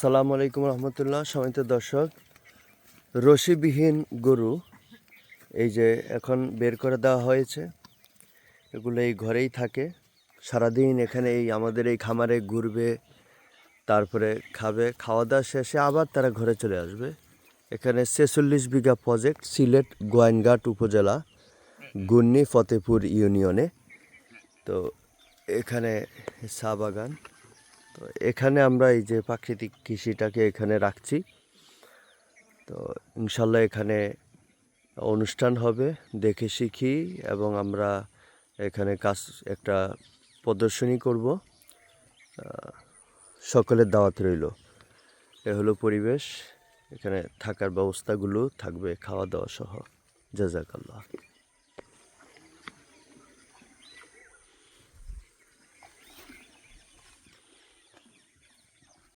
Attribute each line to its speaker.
Speaker 1: আসসালামু আলাইকুম রহমতুল্লাহ সমিত দর্শক। রশিবিহীন গরু, এই যে এখন বের করে দেওয়া হয়েছে। এগুলো এই ঘরেই থাকে। সারাদিন এখানে এই আমাদের এই খামারে ঘুরবে, তারপরে খাবে। খাওয়া দাওয়া শেষে আবার তারা ঘরে চলে আসবে। এখানে ছেচল্লিশ বিঘা প্রজেক্ট সিলেট গোয়াইনঘাট উপজেলা, গুন্নি ফতেপুর ইউনিয়নে। তো এখানে চা বাগান। তো এখানে আমরা এই যে প্রাকৃতিক কৃষিটাকে এখানে রাখছি। তো ইনশাল্লাহ এখানে অনুষ্ঠান হবে, দেখে শিখি এবং আমরা এখানে কাজ, একটা প্রদর্শনী করব। সকলের দাওয়াত রইল। এ হলো পরিবেশ, এখানে থাকার ব্যবস্থাগুলো থাকবে, খাওয়া দাওয়া সহ। জাজাকাল্লাহ।